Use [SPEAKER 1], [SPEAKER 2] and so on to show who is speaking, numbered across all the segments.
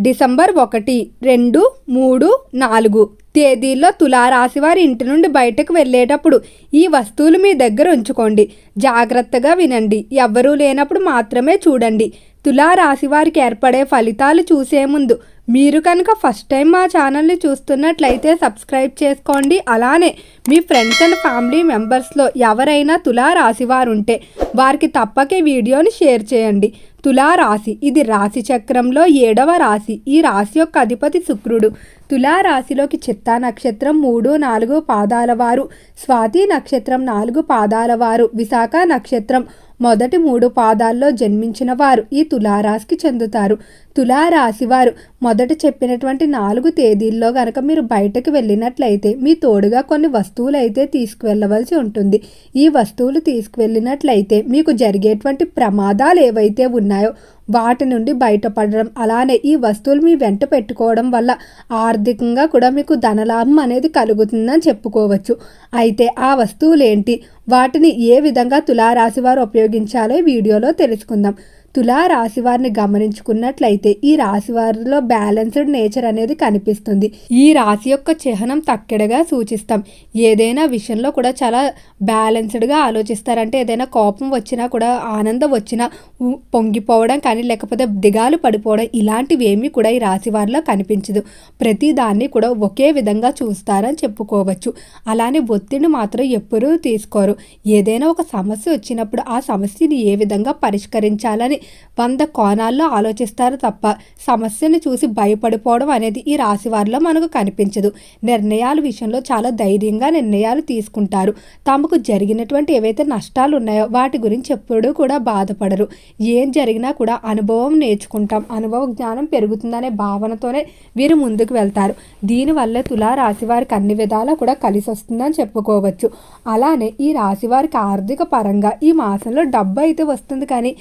[SPEAKER 1] December ఒకటి రెండు మూడు నాలుగు తేదీల్లో తులారాశి వారి ఇంటి నుండి బయటకు వెళ్ళేటప్పుడు ఈ వస్తువులు మీ దగ్గర ఉంచుకోండి. జాగ్రత్తగా వినండి. ఎవ్వరూ లేనప్పుడు మాత్రమే చూడండి. తులారాశి వారికి ఏర్పడే ఫలితాలు చూసే ముందు మీరు కనుక ఫస్ట్ టైం మా ఛానల్ని చూస్తున్నట్లయితే సబ్స్క్రైబ్ చేసుకోండి. అలానే మీ ఫ్రెండ్స్ అండ్ ఫ్యామిలీ మెంబర్స్లో ఎవరైనా తులారాశి వారు ఉంటే వారికి తప్పకే వీడియోని షేర్ చేయండి. తులారాశి ఇది రాశి చక్రంలో ఏడవ రాశి. ఈ రాశి యొక్క అధిపతి శుక్రుడు. తులారాశిలోకి చిత్తా నక్షత్రం మూడు నాలుగు పాదాల వారు. స్వాతి నక్షత్రం నాలుగు పాదాల వారు. విశాఖ నక్షత్రం మొదటి మూడు పాదాల్లో జన్మించిన వారు. ఈ తులారాశికి చెందుతారు. తులారాశివారు మొదట చెప్పినటువంటి నాలుగు తేదీల్లో గనక మీరు బయటకు వెళ్ళినట్లయితే మీ తోడుగా కొన్ని వస్తువులు అయితే తీసుకువెళ్ళవలసి ఉంటుంది. ఈ వస్తువులు తీసుకువెళ్ళినట్లయితే మీకు జరిగేటువంటి ప్రమాదాలు ఏవైతే ఉన్నాయో వాటి నుండి బయటపడడం అలానే ఈ వస్తువులు మీ వెంట పెట్టుకోవడం వల్ల ఆర్థికంగా కూడా మీకు ధనలాభం అనేది కలుగుతుందని చెప్పుకోవచ్చు. అయితే ఆ వస్తువులు ఏంటి వాటిని ఏ విధంగా తులారాశి వారు ఉపయోగించాలో వీడియోలో తెలుసుకుందాం. తులా రాశి వారిని గమనించుకున్నట్లయితే ఈ రాశి వారిలో బ్యాలెన్స్డ్ నేచర్ అనేది కనిపిస్తుంది. ఈ రాశి యొక్క చిహ్నం తక్కెడగా సూచిస్తాం. ఏదైనా విషయంలో కూడా చాలా బ్యాలెన్స్డ్గా ఆలోచిస్తారంటే ఏదైనా కోపం వచ్చినా కూడా ఆనందం వచ్చినా పొంగిపోవడం కానీ లేకపోతే దిగాలు పడిపోవడం ఇలాంటివి ఏమీ కూడా ఈ రాశి వారిలో కనిపించదు. ప్రతి దాన్ని కూడా ఒకే విధంగా చూస్తారని చెప్పుకోవచ్చు. అలానే ఒత్తిడిని మాత్రం ఎప్పుడూ తీసుకోరు. ఏదైనా ఒక సమస్య వచ్చినప్పుడు ఆ సమస్యని ఏ విధంగా పరిష్కరించాలని వంద కోణాల్లో ఆలోచిస్తారు తప్ప సమస్యను చూసి భయపడిపోవడం అనేది ఈ రాశి వారిలో మనకు కనిపించదు. నిర్ణయాల విషయంలో చాలా ధైర్యంగా నిర్ణయాలు తీసుకుంటారు. తమకు జరిగినటువంటి ఏవైతే నష్టాలు ఉన్నాయో వాటి గురించి ఎప్పుడూ కూడా బాధపడరు. ఏం జరిగినా కూడా అనుభవం నేర్చుకుంటాం. అనుభవ జ్ఞానం పెరుగుతుందనే భావనతోనే వీరు ముందుకు వెళ్తారు. దీనివల్ల తులా రాశి వారికి అన్ని విధాలా కూడా కలిసి వస్తుందని చెప్పుకోవచ్చు. అలానే ఈ రాశి వారికి ఆర్థిక పరంగా ఈ మాసంలో డబ్బు అయితే వస్తుంది కానీ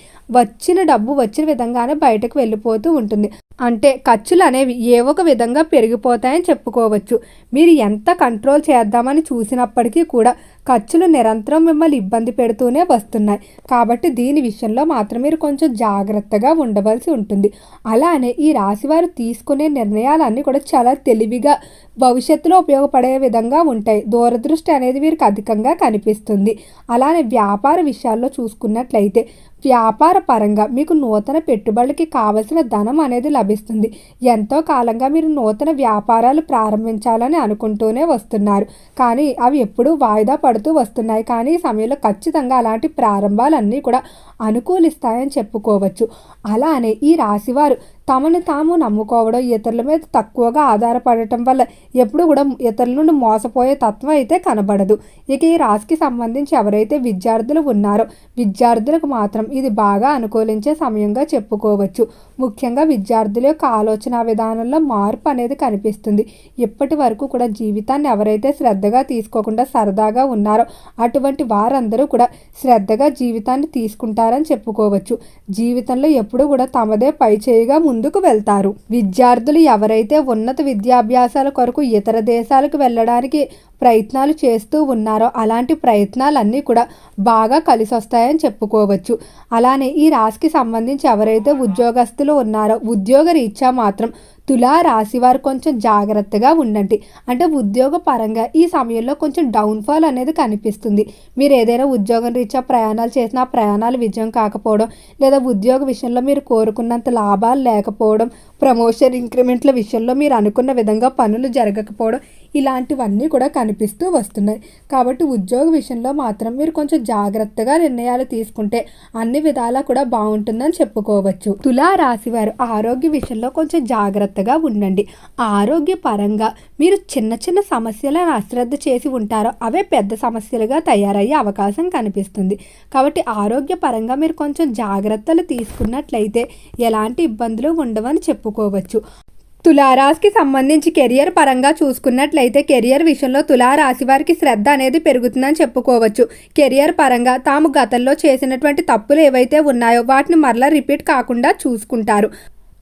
[SPEAKER 1] వచ్చిన డబ్బు వచ్చిన విధంగానే బయటకు వెళ్ళిపోతూ ఉంటుంది. అంటే ఖర్చులు అనేవి ఏ ఒక విధంగా పెరిగిపోతాయని చెప్పుకోవచ్చు. మీరు ఎంత కంట్రోల్ చేద్దామని చూసినప్పటికీ కూడా ఖర్చులు నిరంతరం మిమ్మల్ని ఇబ్బంది పెడుతూనే వస్తున్నాయి. కాబట్టి దీని విషయంలో మాత్రం మీరు కొంచెం జాగ్రత్తగా ఉండవలసి ఉంటుంది. అలానే ఈ రాశివారు తీసుకునే నిర్ణయాలన్నీ కూడా చాలా తెలివిగా భవిష్యత్తులో ఉపయోగపడే విధంగా ఉంటాయి. దూరదృష్టి అనేది వీరికి అధికంగా కనిపిస్తుంది. అలానే వ్యాపార విషయాల్లో చూసుకున్నట్లయితే వ్యాపార పరంగా మీకు నూతన పెట్టుబడులకి కావలసిన ధనం అనేది లభిస్తుంది. ఎంతో కాలంగా మీరు నూతన వ్యాపారాలు ప్రారంభించాలని అనుకుంటూనే వస్తున్నారు. కానీ అవి ఎప్పుడూ వాయిదా పడుతూ వస్తున్నాయి. కానీ ఈ సమయంలో ఖచ్చితంగా అలాంటి ప్రారంభాలన్నీ కూడా అనుకూలిస్తాయని చెప్పుకోవచ్చు. అలానే ఈ రాశివారు తమను తాము నమ్ముకోవడం ఇతరుల మీద తక్కువగా ఆధారపడటం వల్ల ఎప్పుడు కూడా ఇతరుల నుండి మోసపోయే తత్వం అయితే కనబడదు. ఇక ఈ రాశికి సంబంధించి ఎవరైతే విద్యార్థులు ఉన్నారో విద్యార్థులకు మాత్రం ఇది బాగా అనుకూలించే సమయంగా చెప్పుకోవచ్చు. ముఖ్యంగా విద్యార్థుల యొక్క ఆలోచన విధానంలో మార్పు అనేది కనిపిస్తుంది. ఇప్పటి వరకు కూడా జీవితాన్ని ఎవరైతే శ్రద్ధగా తీసుకోకుండా సరదాగా ఉన్నారో అటువంటి వారందరూ కూడా శ్రద్ధగా జీవితాన్ని తీసుకుంటారని చెప్పుకోవచ్చు. జీవితంలో ఎప్పుడూ కూడా తమదే పై చేయిగా ముందుకు వెళ్తారు. విద్యార్థులు ఎవరైతే ఉన్నత విద్యాభ్యాసాల కొరకు ఇతర దేశాలకు వెళ్ళడానికి ప్రయత్నాలు చేస్తూ ఉన్నారో అలాంటి ప్రయత్నాలన్నీ కూడా బాగా కలిసి వస్తాయని చెప్పుకోవచ్చు. అలానే ఈ రాశికి సంబంధించి ఎవరైతే ఉద్యోగస్తులు ఉన్నారో ఉద్యోగ రీత్యా మాత్రం తులా రాశి వారు కొంచెం జాగ్రత్తగా ఉండండి. అంటే ఉద్యోగ పరంగా ఈ సమయంలో కొంచెం డౌన్ఫాల్ అనేది కనిపిస్తుంది. మీరు ఏదైనా ఉద్యోగం రీత్యా ప్రయాణాలు చేసినా ప్రయాణాలు విజయం కాకపోవడం లేదా ఉద్యోగ విషయంలో మీరు కోరుకున్నంత లాభాలు లేకపోవడం ప్రమోషన్ ఇంక్రిమెంట్ల విషయంలో మీరు అనుకున్న విధంగా పనులు జరగకపోవడం ఇలాంటివన్నీ కూడా కనిపిస్తూ వస్తున్నాయి. కాబట్టి ఉద్యోగ విషయంలో మాత్రం మీరు కొంచెం జాగ్రత్తగా నిర్ణయాలు తీసుకుంటే అన్ని విధాలా కూడా బాగుంటుందని చెప్పుకోవచ్చు. తులా రాశి వారు ఆరోగ్య విషయంలో కొంచెం జాగ్రత్తగా ఉండండి. ఆరోగ్య పరంగా మీరు చిన్న చిన్న సమస్యలను అశ్రద్ధ చేసి ఉంటారో అవే పెద్ద సమస్యలుగా తయారయ్యే అవకాశం కనిపిస్తుంది. కాబట్టి ఆరోగ్య పరంగా మీరు కొంచెం జాగ్రత్తలు తీసుకున్నట్లయితే ఎలాంటి ఇబ్బందులు ఉండవని చెప్పుకోవచ్చు. తులారాశికి సంబంధించి కెరియర్ పరంగా చూసుకున్నట్లయితే కెరియర్ విషయంలో తులారాశి వారికి శ్రద్ధ అనేది పెరుగుతుందని చెప్పుకోవచ్చు. కెరియర్ పరంగా తాము గతంలో చేసినటువంటి తప్పులు ఏవైతే ఉన్నాయో వాటిని మరలా రిపీట్ కాకుండా చూసుకుంటారు.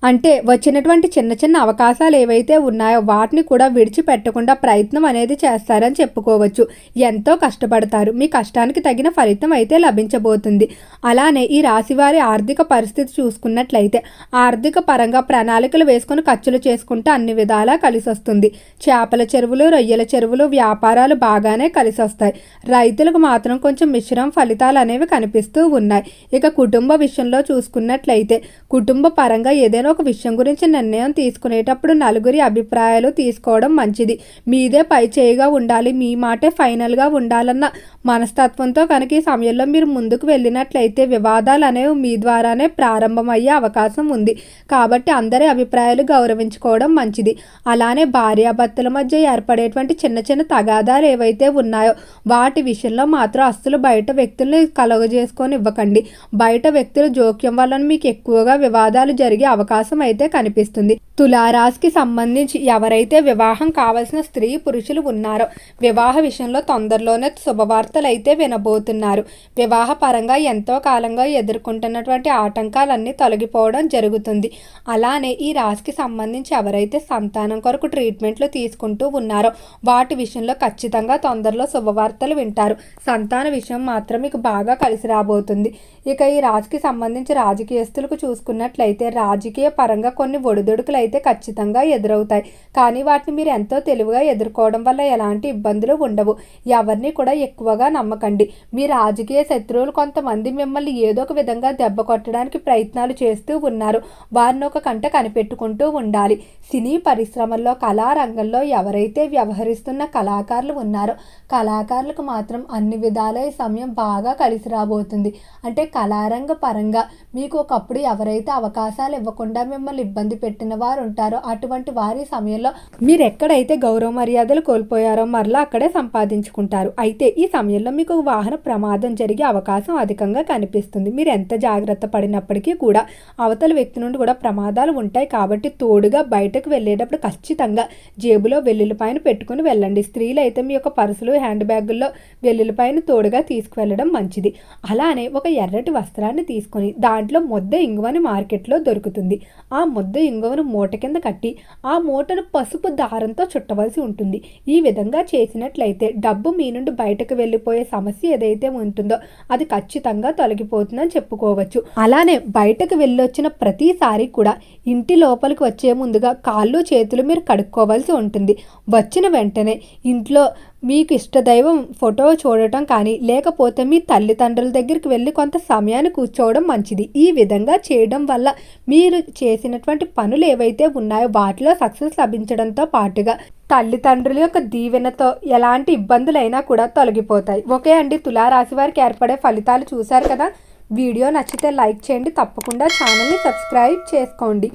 [SPEAKER 1] అంటే వచ్చినటువంటి చిన్న చిన్న అవకాశాలు ఏవైతే ఉన్నాయో వాటిని కూడా విడిచిపెట్టకుండా ప్రయత్నం అనేది చేస్తారని చెప్పుకోవచ్చు. ఎంతో కష్టపడతారు. మీ కష్టానికి తగిన ఫలితం అయితే లభించబోతుంది. అలానే ఈ రాశివారి ఆర్థిక పరిస్థితి చూసుకున్నట్లయితే ఆర్థిక పరంగా ప్రణాళికలు వేసుకుని ఖర్చులు చేసుకుంటే అన్ని విధాలా కలిసి వస్తుంది చేపల చెరువులు రొయ్యల చెరువులు వ్యాపారాలు బాగానే కలిసి వస్తాయి రైతులకు మాత్రం కొంచెం మిశ్రమ ఫలితాలు అనేవి కనిపిస్తూ ఉన్నాయి. ఇక కుటుంబ విషయంలో చూసుకున్నట్లయితే కుటుంబ పరంగా ఏదైనా ఒక విషయం గురించి నిర్ణయం తీసుకునేటప్పుడు నలుగురి అభిప్రాయాలు తీసుకోవడం మంచిది. మీదే పై చేయిగా ఉండాలి మీ మాటే ఫైనల్గా ఉండాలన్న మనస్తత్వంతో కనుక ఈ సమయంలో మీరు ముందుకు వెళ్ళినట్లయితే వివాదాలు అనేవి మీ ద్వారానే ప్రారంభమయ్యే అవకాశం ఉంది. కాబట్టి అందరి అభిప్రాయాలు గౌరవించుకోవడం మంచిది. అలానే భార్యాభర్తల మధ్య ఏర్పడేటువంటి చిన్న చిన్న తగాదాలు ఏవైతే ఉన్నాయో వాటి విషయంలో మాత్రం అస్సలు బయట వ్యక్తుల్ని కలుగజేసుకొని ఇవ్వకండి. బయట వ్యక్తుల జోక్యం వలన మీకు ఎక్కువగా వివాదాలు జరిగే అవకాశం అయితే కనిపిస్తుంది. తులారాశికి సంబంధించి ఎవరైతే వివాహం కావలసిన స్త్రీ పురుషులు ఉన్నారో వివాహ విషయంలో తొందరలోనే శుభవార్తలు అయితే వినబోతున్నారు. వివాహ పరంగా ఎంతో కాలంగా ఎదుర్కొంటున్నటువంటి ఆటంకాలన్నీ తొలగిపోవడం జరుగుతుంది. అలానే ఈ రాశికి సంబంధించి ఎవరైతే సంతానం కొరకు ట్రీట్మెంట్లు తీసుకుంటూ ఉన్నారో వాటి విషయంలో ఖచ్చితంగా తొందరలో శుభవార్తలు వింటారు. సంతాన విషయం మాత్రం మీకు బాగా కలిసి రాబోతుంది. ఇక ఈ రాశికి సంబంధించి రాజకీయస్తులకు చూసుకున్నట్లయితే రాజకీయ పరంగా కొన్ని ఒడిదుడుకులు అయితే ఖచ్చితంగా ఎదురవుతాయి. కానీ వాటిని మీరు ఎంతో తెలివిగా ఎదుర్కోవడం వల్ల ఎలాంటి ఇబ్బందులు ఉండవు. ఎవరిని కూడా ఎక్కువగా నమ్మకండి. మీ రాజకీయ శత్రువులు కొంతమంది మిమ్మల్ని ఏదో ఒక విధంగా దెబ్బ కొట్టడానికి ప్రయత్నాలు చేస్తూ ఉన్నారు. వారిని ఒక కంట కనిపెట్టుకుంటూ ఉండాలి. సినీ పరిశ్రమల్లో కళారంగంలో ఎవరైతే వ్యవహరిస్తున్న కళాకారులు ఉన్నారో కళాకారులకు మాత్రం అన్ని విధాల సమయం బాగా కలిసి రాబోతుంది. అంటే కళారంగ పరంగా మీకు ఒకప్పుడు ఎవరైతే అవకాశాలు ఇవ్వకుండా మిమ్మల్ని ఇబ్బంది పెట్టిన వారు ఉంటారో అటువంటి వారి సమయంలో మీరు ఎక్కడైతే గౌరవ మర్యాదలు కోల్పోయారో మరలా అక్కడే సంపాదించుకుంటారు. అయితే ఈ సమయంలో మీకు వాహన ప్రమాదం జరిగే అవకాశం అధికంగా కనిపిస్తుంది. మీరు ఎంత జాగ్రత్త పడినప్పటికీ కూడా అవతల వ్యక్తి నుండి కూడా ప్రమాదాలు ఉంటాయి కాబట్టి తోడుగా బయటకు వెళ్ళేటప్పుడు ఖచ్చితంగా జేబులో వెల్లుల్లిపాయను పెట్టుకుని వెళ్ళండి. స్త్రీలు అయితే మీ యొక్క పర్సులు హ్యాండ్ బ్యాగుల్లో వెల్లుల్లిపాయను తోడుగా తీసుకువెళ్ళడం మంచిది. అలానే ఒక ఎర్రటి వస్త్రాన్ని తీసుకొని దాంట్లో ముద్ద ఇంగువని మార్కెట్లో దొరుకుతుంది. ఆ ముద్ద ఇంగువను మూట కింద కట్టి ఆ మూటను పసుపు దారంతో చుట్టవలసి ఉంటుంది. ఈ విధంగా చేసినట్లయితే డబ్బు మీ నుండి బయటకు వెళ్ళిపోయే సమస్య ఏదైతే ఉంటుందో అది ఖచ్చితంగా తొలగిపోతుందని చెప్పుకోవచ్చు. అలానే బయటకు వెళ్ళొచ్చిన ప్రతిసారి కూడా ఇంటి లోపలికి వచ్చే ముందుగా కాళ్ళు చేతులు మీరు కడుక్కోవాల్సి ఉంటుంది. వచ్చిన వెంటనే ఇంట్లో మీకు ఇష్టదైవం ఫోటో చూడటం కానీ లేకపోతే మీ తల్లిదండ్రుల దగ్గరికి వెళ్ళి కొంత సమయాన్ని కూర్చోవడం మంచిది. ఈ విధంగా చేయడం వల్ల మీరు చేసినటువంటి పనులు ఏవైతే ఉన్నాయో వాటిలో సక్సెస్ లభించడంతో పాటుగా తల్లిదండ్రుల యొక్క దీవెనతో ఎలాంటి ఇబ్బందులైనా కూడా తొలగిపోతాయి. ఓకే అండి తులారాశి వారికి ఏర్పడే ఫలితాలు చూశారు కదా? వీడియో నచ్చితే లైక్ చేయండి. తప్పకుండా ఛానల్ని సబ్స్క్రైబ్ చేసుకోండి.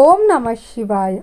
[SPEAKER 1] ఓం నమ శివాయ.